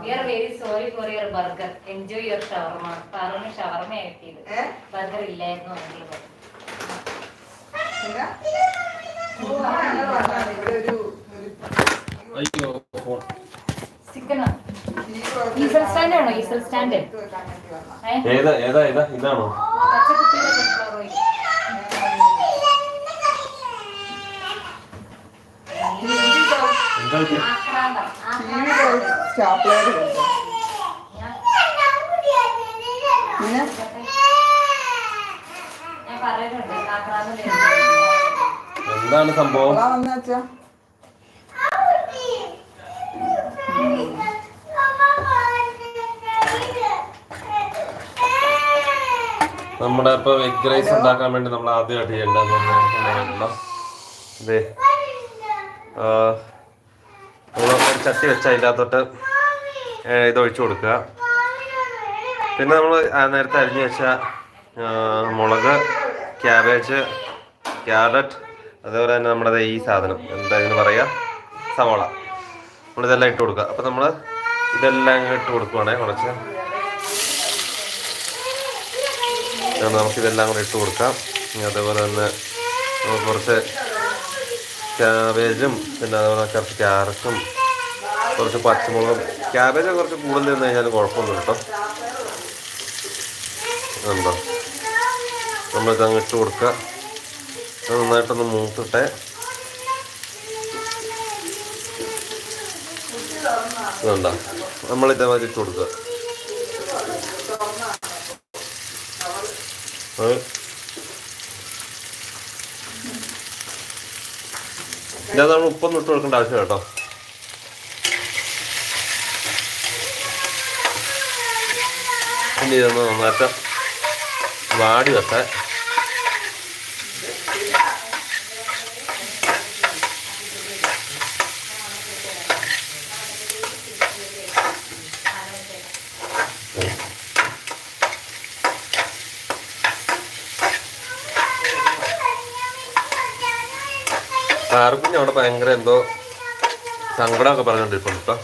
We are very sorry for your burger enjoy your shawarma പറഞ്ഞു shawarma ഏ? Burger ഇല്ലായിരുന്നു ഒരു അയ്യോ ചിക്കനോ? ഈസൽ സ്റ്റാൻഡ് ആണോ? ഈസൽ സ്റ്റാൻഡ് ഏതാ ഏതാ ഏതാ? ഇതാണോ? പച്ചക്കുത്തിയുടെ ഉണ്ട് ഞാൻ- പിന്നെ. എന്താണ് സംഭവം നമ്മുടെ ഇപ്പൊ വെജ് റൈസ് ഉണ്ടാക്കാൻ വേണ്ടി നമ്മൾ ആദ്യമായിട്ട് ചെയ്യേണ്ടതെന്ന് ഇതേ ചട്ടി വെച്ച് അതിന്റെ അകത്തോട്ട് ഇത് ഒഴിച്ചു കൊടുക്കുക. പിന്നെ നമ്മൾ നേരത്തെ അരിഞ്ഞു വെച്ച മുളക് ക്യാബേജ് ക്യാരറ്റ് അതേപോലെ തന്നെ നമ്മുടെ ഈ സാധനം എന്താ ഇതിന് പറയുക സവാള. നമ്മളിതെല്ലാം ഇട്ട് കൊടുക്കുക. അപ്പം നമ്മൾ ഇതെല്ലാം ഇട്ട് കൊടുക്കുവാണേ കുറച്ച്. നമുക്കിതെല്ലാം കൂടെ ഇട്ട് കൊടുക്കാം. അതേപോലെ തന്നെ കുറച്ച് ക്യാബേജും പിന്നെ അതുപോലെ കുറച്ച് ക്യാരറ്റും കുറച്ച് പച്ചമുളകും. ക്യാബേജ് കുറച്ച് കൂടുതൽ നിന്ന് കഴിഞ്ഞാൽ കുഴപ്പമൊന്നും കേട്ടോ. ഉണ്ടോ നമ്മളിത് അങ്ങ് ഇട്ട് കൊടുക്കുക. നന്നായിട്ടൊന്ന് മൂത്തിട്ടെ. ഇതുണ്ടോ? നമ്മളിതേമാതിരി ഇട്ട് കൊടുക്കുക. ഇതിനകത്ത് നമ്മൾ ഉപ്പൊന്നും ഇട്ട് കൊടുക്കേണ്ട ആവശ്യം കേട്ടോ. പിന്നെ ഇതൊന്ന് നന്നായിട്ട് വാടി വെക്കാൻ ആർക്കും അവിടെ ഭയങ്കര എന്തോ സങ്കടമൊക്കെ പറഞ്ഞോണ്ടിരിപ്പുണ്ട് കേട്ടോ.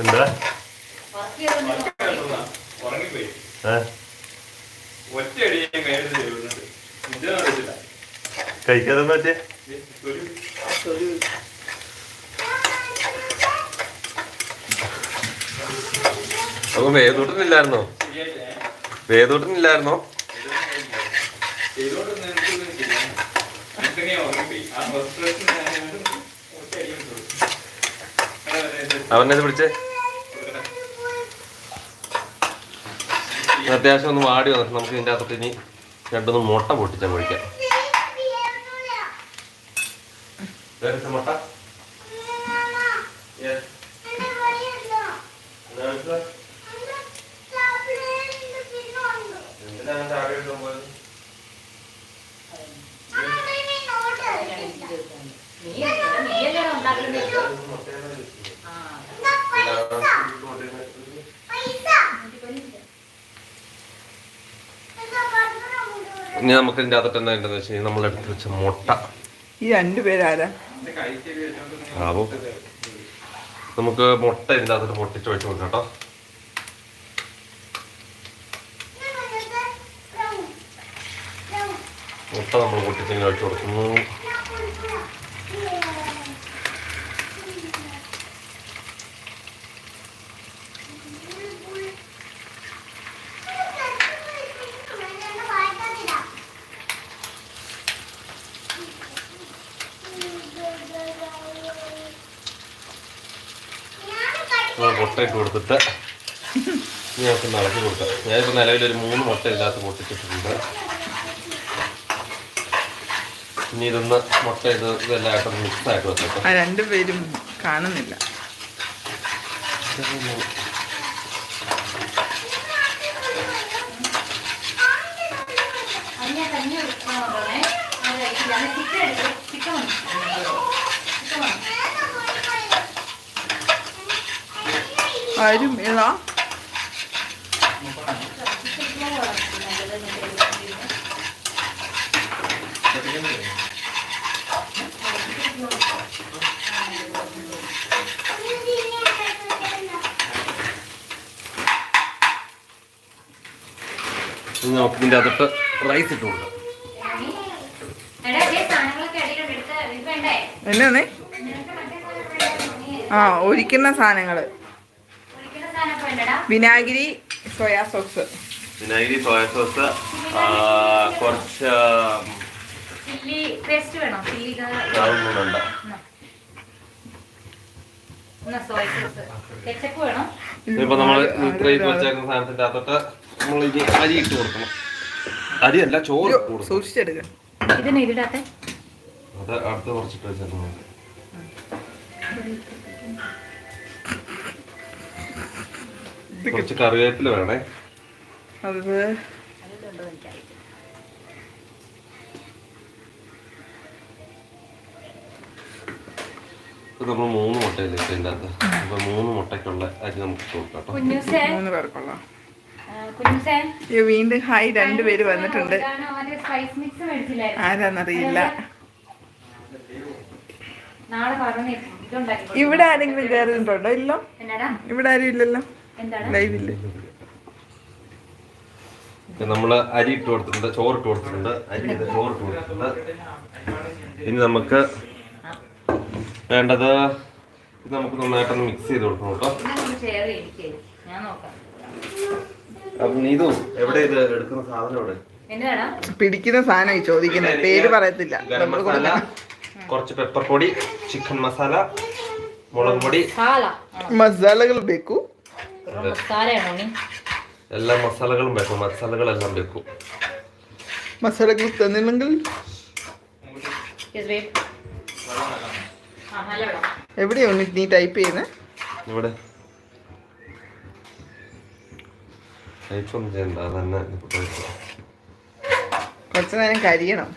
എന്താ? വർക്ക് ചെയ്തുകൊണ്ടിരുന്ന ഉറങ്ങിപ്പോയി ഏ ഒറ്റയടി ഞാൻ കയ്യെടുത്ത് ചെയ്തിട്ടുണ്ട് ഇതൊന്നും അറിയത്തില്ല കഴിക്കാതെ പറ്റേ ഒരു അപ്പൊ വേദൂട്ടനില്ലായിരുന്നോ? വേദൂട്ടനില്ലായിരുന്നോ? അവനെ പിടിച്ചേ അത്യാവശ്യം ഒന്ന് വാടി വന്നിട്ട് നമുക്ക് ഇതിന്റെ അകത്തോട്ട് ഇനി രണ്ടൊന്ന് മുട്ട പൊട്ടിച്ചാൽ Where മുട്ട? ഇനി നമുക്ക് ഇതിന്റെ അകത്ത് എന്താ ഉണ്ടെന്ന് വെച്ച് കഴിഞ്ഞാൽ നമ്മൾ എടുത്ത് വെച്ച മുട്ട. ഈ രണ്ടുപേരാരാ അപ്പോ നമുക്ക് മുട്ട ഇതിന്റെ അകത്തോട്ട് പൊട്ടിച്ച് വെച്ച് കൊടുക്കാം കേട്ടോ. മുട്ട നമ്മൾ പൊട്ടിച്ചിങ്ങനെ വെച്ച് കൊടുക്കുന്നു നമ്മൾ മുട്ട ഇട്ട് കൊടുത്തിട്ട് ഇനി നമുക്ക് കൊടുക്കാം. ഞാനിപ്പോൾ നിലവിലൊരു ഒരു മൂന്ന് മുട്ട ഇതിനകത്ത് പൊട്ടിച്ചിട്ടുണ്ട്. ഇനി ഇതൊന്ന് മുട്ട ഇത് ഇതെല്ലാം ആയിട്ട് മിക്സ് ആയിട്ട് വെച്ചേക്കാം. ആ രണ്ടുപേരും കാണുന്നില്ല അതിനെ കഞ്ഞി എടുക്കണം പറഞ്ഞേ അത് കഴിക്കില്ല അത് ചിക്കൻ എടുക്കും ചിക്കൻ വേണം ചിക്കൻ വേണം ആരും ഏതാ? നമുക്ക് ഇതിന്റെ അകത്തോട്ട് റൈസ് ഇട്ട് കൊടുക്കാം. എന്നാന്നേ? ആ ഒരിക്കുന്ന സാധനങ്ങൾ. വിനാഗിരി സോയാ സോസ്. വിനാഗിരി സോയാ സോസ് കുറച്ച് ഇപ്പൊ നമ്മൾ ഇത്രയും വെച്ചേക്കുന്ന സാധനത്തിന്റെ അകത്തോട്ട് നമ്മൾ ഇനി അരി ഇട്ട് കൊടുക്കണം. അരിയല്ല ചോറ് ഇട്ട് കൊടുക്കണം. സൂക്ഷിച്ചെടുക്ക. ഇതിന് ഇതിടാത്തെ? അത് അടുത്ത് കുറച്ചിട്ട് വെച്ചാൽ മതി കുറച്ച് കറിവേപ്പില വേണേ. അത്. നമ്മൾ മൂന്ന് മുട്ടയല്ലേ ഇതിന്റെ അകത്ത്? അപ്പൊ മൂന്ന് മുട്ടയ്ക്കുള്ള അരി നമുക്ക് കൊടുക്കാം മൂന്ന് പേർക്കുള്ള. വീണ്ടും ഹായ് രണ്ടുപേര് വന്നിട്ടുണ്ട്. ആരാന്നറിയില്ല. ഇവിടെ ആരെങ്കിലും കയറിയിട്ടുണ്ടോ? ഇല്ലോ. ഇവിടെ ആരും ഇല്ലല്ലോ. എന്താണ്? ലൈവില്ല നമ്മൾ അരി ഇട്ട് കൊടുത്തിട്ടുണ്ട് ചോറ് ഇട്ട് കൊടുത്തിട്ടുണ്ട് അരി ചോറ് ഇട്ട് കൊടുത്തിട്ടുണ്ട്. ഇനി നമുക്ക് വേണ്ടത് ഇത് നമുക്ക് നന്നായിട്ടൊന്ന് മിക്സ് ചെയ്ത് കൊടുക്കണം കേട്ടോ. അപ്പൊ ഞാൻ നോക്കാം. അപ്പം നീതു എവിടെ ഇത് എടുക്കുന്ന സാധനം എവിടെ? പിടിക്കുന്ന സാധനം ചോദിക്കുന്നത് പേര് പറയത്തില്ല. കുറച്ച് പെപ്പർ പൊടി ചിക്കൻ മസാല മുളക് പൊടി. മസാലകൾ ಬೇಕು എല്ലാ മസാലകളും വെക്കും. മസാലകളെല്ലാം വെക്കും. മസാലകൾ തന്നില്ലെങ്കിൽ? എവിടെയാണ് നീ ടൈപ്പ് ചെയ്യുന്നത് ഇവിടെ. ടൈപ്പൊന്നും ചെയ്യണ്ട അതന്നെ കുറച്ച് നേരം കരിയണം.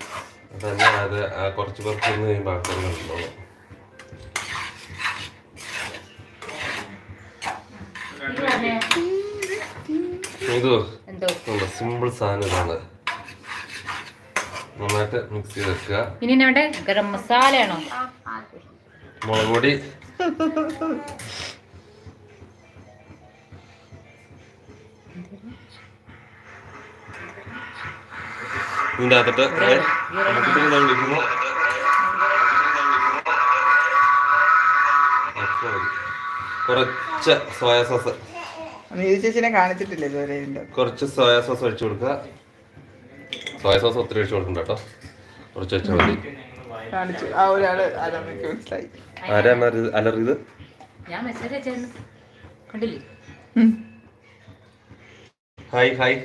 അതന്നെ അത് കുറച്ച് കുറച്ച് ഒന്ന് കഴിയുമ്പോൾ ആൾക്കാർ ഇത് എന്തോ? സിമ്പിൾ സാധനം ഇതാണ്. നന്നായിട്ട് മിക്സ് ചെയ്ത് വെക്കുക ഇനി നമ്മുടെ ഗരം മസാലയാണോ? മുളക് പൊടി. ഇതിന്റെ അകത്തിട്ട് കുറച്ച് സോയാ സോസ്. നീതി ചേച്ചിനെ കാണിച്ചിട്ടില്ല ഇതുവരെ ഇതിന്റെ കുറച്ച് സോയാ സോസ് ഒഴിച്ചു കൊടുക്കുക. സോയാ സോസ് ഒത്തിരി ഒഴിച്ചു കൊടുക്കണ്ട കേട്ടോ. കുറച്ച് വെച്ചാൽ മതി. കാണിച്ചു. ആ ഒരാൾ ആരാന്നൊക്കെ മനസ്സിലായി. ആരാണ് അലറിയത് ഞാൻ മെസ്സേജ് അയച്ചായിരുന്നു കണ്ടില്ലേ. Hi hi.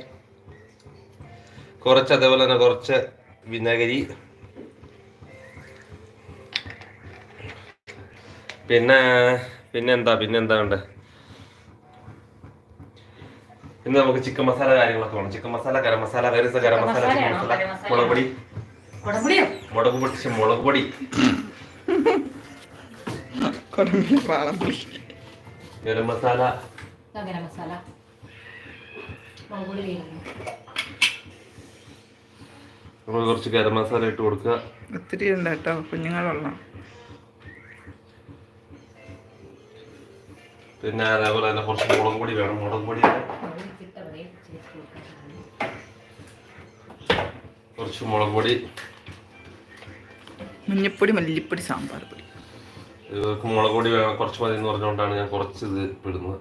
കുറച്ച് അതേപോലെ തന്നെ കുറച്ച് വിനാഗിരി. പിന്നെ പിന്നെന്താ പിന്നെന്താ പിന്നെ എന്താ ഉണ്ട് ഇന്ന് നമുക്ക് ചിക്കൻ മസാല കാര്യങ്ങളൊക്കെ വേണം. ചിക്കൻ മസാല ഗരം മസാല വേറെ ഗരം മസാല ചിക്കൻ? മസാല? മുളക് പൊടി. മുളക് പൊടി മുളക് പൊടി. ഗരം മസാല. ഗരം നമ്മൾ കുറച്ച് ഗരം മസാല ഇട്ട് കൊടുക്കുക. ഒത്തിരി ഉണ്ട് കേട്ടോ കുഞ്ഞുങ്ങളുള്ള. പിന്നെ അതേപോലെ തന്നെ കുറച്ച് മുളക് പൊടി വേണം. മുളക് പൊടി കുറച്ച് മുളക് പൊടി. മഞ്ഞപ്പൊടി മല്ലിപ്പൊടി സാമ്പാർ പൊടി. ഇവർക്ക് മുളക് പൊടി വേണം കുറച്ച് മതി എന്ന് പറഞ്ഞുകൊണ്ടാണ് ഞാൻ കുറച്ച് ഇത് ഇടുന്നത്.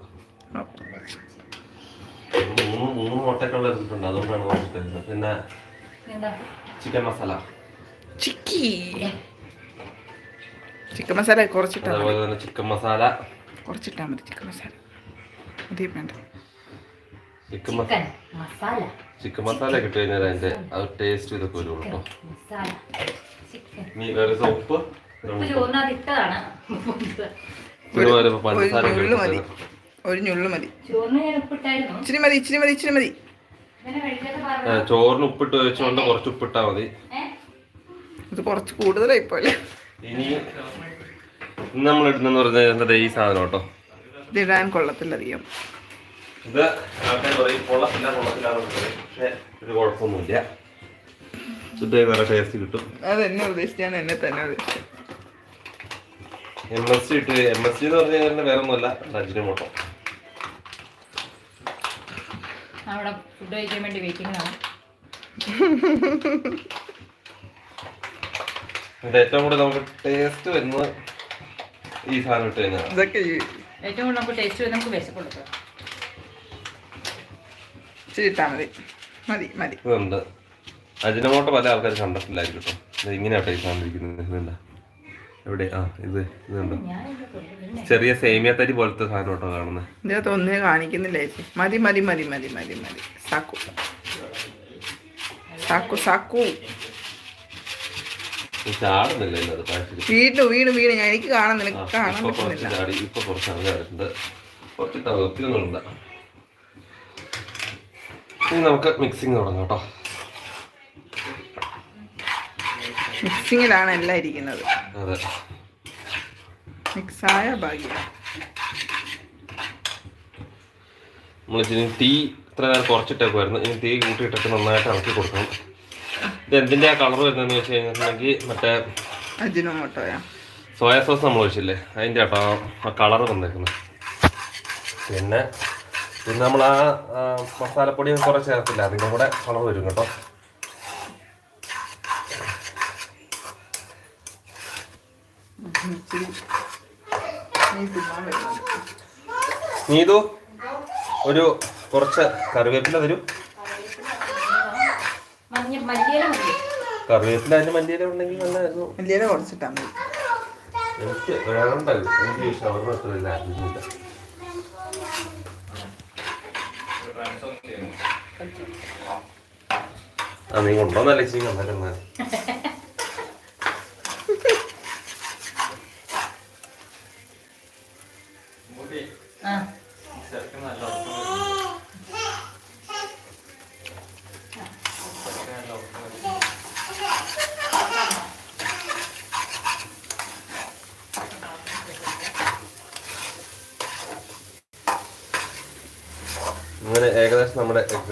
മൂന്ന് മൂന്ന് മുട്ടക്കുള്ള എടുത്തിട്ടുണ്ട് അതുകൊണ്ടാണ് കുറച്ച് തരുന്നത്. പിന്നെ ചിക്കൻ മസാല. ചിക്കി. ചിക്കൻ മസാല കുറച്ചിട്ടാ മതി. അതേപോലെ തന്നെ ചിക്കൻ മസാല. കുറച്ചിട്ടാ മതി ചിക്കൻ മസാല. അതേ വേണ്ട. ചിക്കൻ മസാല. ചിക്കൻ മസാല ഒക്കെ ഇട്ട് കഴിഞ്ഞാൽ അതിന്റെ അത് ടേസ്റ്റ് ഇതൊക്കെ വരുള്ളൂ കേട്ടോ. മസാല ചിക്കൻ. നീ വേറെ ഉപ്പ്? ഒരു പഞ്ചസാര ഞുള്ളു മതി. ഇട്ടിട്ട് ഒരു ഞുള്ളു മതി. ചോറിന് ഇച്ചിരി മതി ഇച്ചിരി മതി ഇച്ചിരി മതി. ചോറിന് ഉപ്പിട്ട് വെച്ചുകൊണ്ട് കുറച്ച് ഉപ്പിട്ടാ മതി. ഇത് കുറച്ച് കൂടുതലായി പോലെ ഇനി നമ്മൾ ഇടുന്നെന്ന് പറഞ്ഞാൽ ഈ സാധനം കേട്ടോ? ഇതിടാൻ കൊള്ളത്തില്ല അധികം ഇത് ആൾക്കാർ പറയും കൊള്ളത്തില്ല കൊള്ളത്തില്ല എന്ന് പറയും. പക്ഷെ ഒരു കുഴപ്പമൊന്നുമില്ല. ശുദ്ധമായി വേറെ ടേസ്റ്റ് കിട്ടും. അത് എന്നെ ഉദ്ദേശിച്ചാണ് എന്നെ തന്നെ ഉദ്ദേശിച്ചത്. എം എസ് സി ഇട്ട് എം എസ് സി എന്ന് പറഞ്ഞു കഴിഞ്ഞാൽ വേറെ ഒന്നുമല്ല അജിനോമോട്ടോ അവിടെ ഫുഡ് കഴിക്കാൻ വേണ്ടി വെയിറ്റിംഗിലാണ് ഇത് ഏറ്റവും കൂടുതൽ നമുക്ക് ടേസ്റ്റ് വരുന്നത് ഈ സാധനം ഇട്ട് കഴിഞ്ഞാൽ. ഏറ്റവും കൂടുതൽ നമുക്ക് ടേസ്റ്റ് വരുന്നത് നമുക്ക് വിശപ്പെടുക്കുക ഇച്ചിരി ഇട്ടാ മതി. മതി മതി. ഇതുണ്ട്. അജിനോമോട്ടോ പല ആൾക്കാർ കണ്ടിട്ടില്ലായിരിക്കും കേട്ടോ. ഇത് ഇങ്ങനെയാട്ടോ ഈ സാധനം ഇതുണ്ട? എവിടെ? ആ ഇത് ഇതുണ്ട്? ചെറിയ സേമിയ തരി പോലത്തെ സാധനം കേട്ടോ കാണുന്നത്. ഇതിനകത്ത് ഒന്നിനെ കാണിക്കുന്നില്ല ചേച്ചി. മതി മതി മതി മതി മതി മതി. സാക്കു. സാക്കു സാക്കു. വീണ് വീണ് വീണു ഞാൻ എനിക്ക് കാണാൻ നിനക്ക് കാണാൻ പറ്റുന്നില്ല. ഇപ്പൊ കുറച്ച് ഇറങ്ങിയിട്ടുണ്ട് കുറച്ച് ഒത്തിരിയൊന്നുമില്ല ഇനി നമുക്ക് മിക്സിങ് തുടങ്ങാം കേട്ടോ. മിക്സിങ്ങിലാണ് എല്ലാം ഇരിക്കുന്നത്. അതെ. മിക്സായ ഭാഗ്യം. നമ്മൾ ഇനി തീ ഇത്ര നേരം കുറച്ചിട്ടേക്കുമായിരുന്നു ഇനി തീ കൂട്ടിയിട്ടിട്ട് നന്നായിട്ട് ഇളക്കി കൊടുക്കണം. ഇത് എന്തിന്റെ ആ കളർ വരുന്നതെന്ന് വെച്ച് കഴിഞ്ഞിട്ടുണ്ടെങ്കിൽ മറ്റേ അജിനോമോട്ടോയാ. സോയാ സോസ് നമ്മൾ ഒഴിച്ചില്ലേ അതിന്റെ കേട്ടോ ആ കളർ വന്നേക്കുന്നത്. പിന്നെ പിന്നെ നമ്മൾ ആ മസാലപ്പൊടി കുറേ ചേർത്തില്ല. അതിന്റെ കൂടെ കളർ വരും കേട്ടോ. നീതു ഒരു കുറച്ച് കറിവേപ്പില തരും. കറിവേപ്പില അതിന് മല്ലിയില ഉണ്ടെങ്കിൽ നല്ലതായിരുന്നു മല്ലിയില കുറച്ചിട്ടാ മതി. എനിക്ക് വേണ്ടല്ലോ. എനിക്ക് ഷവർമ്മ ഇഷ്ടമില്ല ആ നീ കൊണ്ടുവന്നല്ലേ അന്നേരം മുടി ആ.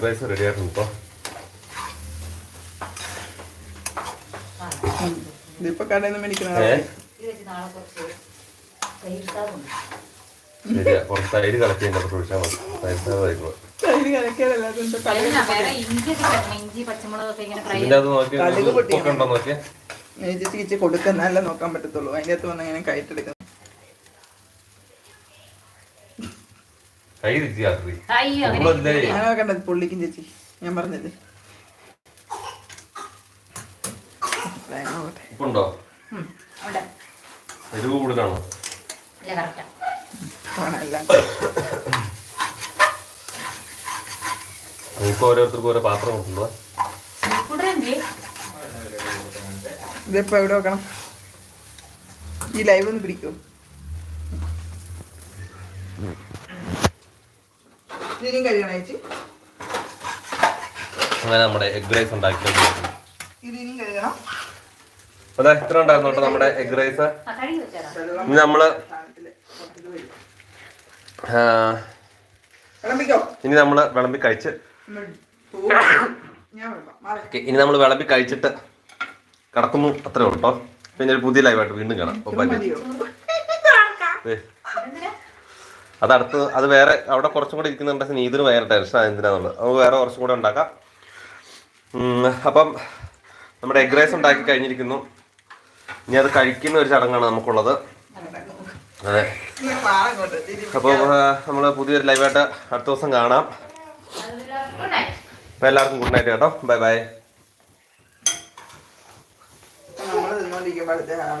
റൈസ് റെഡി ആയിട്ടുണ്ട് കേട്ടോ ഇതിപ്പോ കടയിൽ നിന്ന് മേടിക്കുന്ന ഏ ഇത് വെച്ച് നാളെ കുറച്ച് തൈര് അതിന്റെ അകത്ത് ഒഴിച്ചാൽ മതി തൈര് തൈര് കിച്ച് കൊടുക്കുന്നല്ല നോക്കാൻ പറ്റത്തുള്ളൂ അതിന്റെ അകത്ത് വന്ന് ഇങ്ങനെ കയറ്റെടുക്കുന്നത് കൈ രാത്രി? ഞാൻ ചേച്ചി. ഞാൻ പറഞ്ഞത്. എരിവ് കൂടുതലാണോ? നിങ്ങൾക്ക് ഓരോരുത്തർക്കും ഓരോ പാത്രം ഇതിപ്പോ എവിടെ വെക്കണം? ഈ ലൈവ് ഒന്ന് പിടിക്കോ. ഇതിനും കഴിയണം ചേച്ചി. അങ്ങനെ നമ്മുടെ എഗ് റൈസ് ഉണ്ടാക്കി ഇതിനും കഴുകണം. അതെ ഇത്ര ഉണ്ടായിരുന്നു കേട്ടോ നമ്മുടെ എഗ് റൈസ് നമ്മൾ ഇനി നമ്മൾ വിളമ്പി കഴിച്ച്. ഇനി നമ്മൾ വിളമ്പി കഴിച്ചിട്ട് കിടക്കുന്നു. അത്രേ ഉള്ളൂ കേട്ടോ പിന്നെ ഒരു പുതിയ ലൈവായിട്ട് വീണ്ടും കാണാം. ബൈ. ഇതെന്തിനാ അത് വേറെ അവിടെ കുറച്ചും കൂടി ഇരിക്കുന്നുണ്ടെങ്കിൽ ഇതിന് ഭയങ്കര ടെൻഷൻ എന്തിനാന്നുള്ളത്. അത് വേറെ കുറച്ചും കൂടെ ഉണ്ടാക്കാം. അപ്പം നമ്മുടെ എഗ് റൈസ് ഉണ്ടാക്കി കഴിഞ്ഞിരിക്കുന്നു. ഇനി അത് കഴിക്കുന്ന ഒരു ചടങ്ങാണ് നമുക്കുള്ളത്. അതെ. അപ്പൊ നമ്മൾ പുതിയൊരു ലൈവായിട്ട് അടുത്ത ദിവസം കാണാം. അപ്പോൾ എല്ലാവർക്കും ഗുഡ് നൈറ്റ് കേട്ടോ. ബൈ ബൈ നമ്മൾ തിന്നോണ്ടിരിക്കുമ്പോ അടുത്ത ആൾ